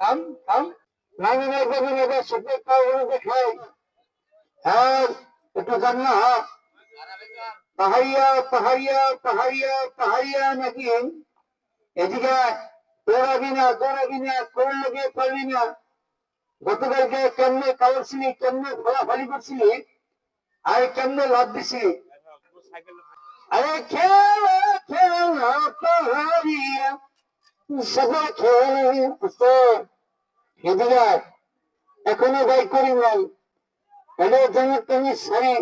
থাম থাম। নামি নাই দেবি নেবে সেটা পাওয়া দেখাই আর একটু জানা পাহাড়িয়া পাহাড়িয়া পাহাড়িয়া পাহাড়িয়া না, দৌড়াবি গতকালকে কেমনে কালছিলি কেমনে ফলাফলি করছিলি, আর কেমনে লাভ দিছিলি আরে খেলা খেলা পাহাড়িয়া। সবাই খেলে এদিকে এখনও বাই করি নাই এলে যেন তুমি সারি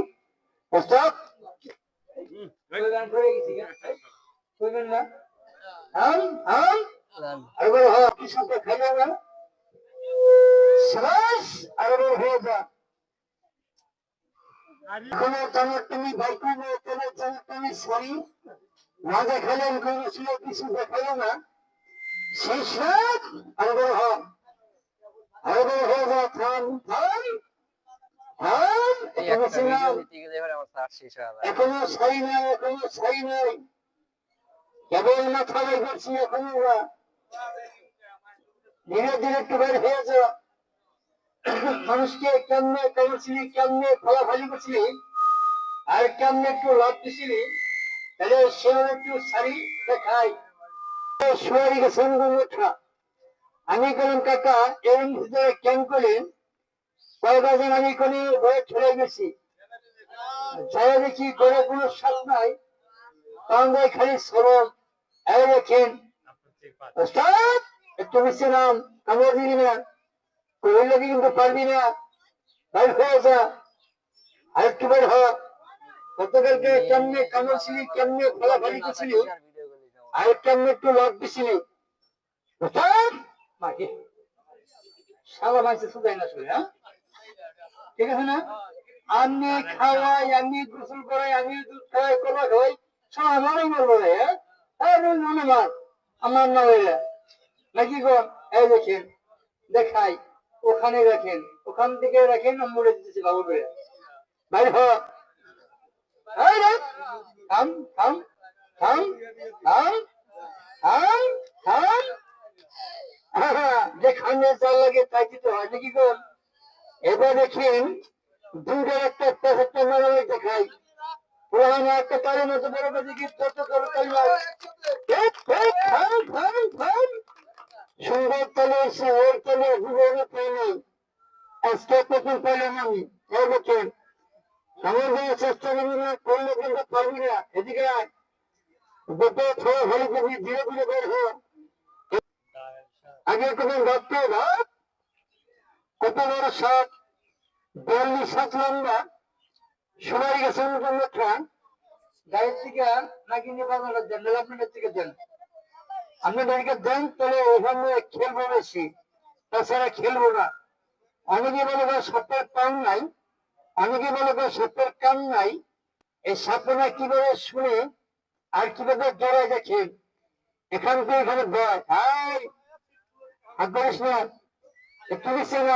কোনো তুমি বাই করবে কোনো তুমি সারি না দেখালেন কোনো কিছু দেখাল না শেষ রাত আর বলো আর বলো হয়ে যা থাম থাম থাম এখনও সাই নাই এখনও সাই নাই কেবল মাথা বাই করছি এখনও ধীরে ধীরে একটু বের হয়ে মানুষকে কেমনে করেছিলি কেমনে ফলাফলি করছিলি আর কেমনে একটু লাভ দিছিলি তাহলে সেও একটু শাড়ি দেখাই। করলাম কাকা এর ভিতরে ক্যাম্প করলেন কয়েকজন আমি কোনো বয়ে চলে গেছি। যারা দেখি করে কোনো স্বাদ নাই। কান্দায় খালি সরব। এই ওস্তাদ, একটু মিশে নাম। কামড় দিবি না। করলে কিন্তু পারবি না। বাইর হয়ে যা। আর একটু বের হ। গতকালকে কেমনে কামড়ছিলি কেমনে ফলাফলি করছিলি আর কেমনে একটু লাভ দিছিলি হ্যাঁ? ঠিক আছে আমি খাওয়াই, আমি গোসল করাই, আমি খাওয়াই, কলা খাওয়াই, সব আমারই বলব রে হ্যাঁ? মার আমার নাম এরা নাকি গো? এই দেখেন, দেখাই, ওখানে রাখেন, ওখান থেকে রাখেন মরে দিতেছি বাবু বেড়ে ভাই হ। রে, থাম থাম থাম থাম থাম আহা, চাল লাগে, তাই হয় এবার একটা দেখাই। সুন্দর আজকে পাইলাম আমি? চেষ্টা করবি না, করলে কিন্তু পারবি না। এদিকে ধীরে ধীরে বের হ আগে কোনো ডাক্তার ভাব কত বড় সাপ? বিয়াল্লিশ, সাত লম্বা সোনারি গেছেন না। বলে বলে সাপের কান নাই। এই কীভাবে শুনে আর কীভাবে জড়ায় দেখেন? এখান থেকে এখানে হাই! হাত ধরিস না একটু বেশি না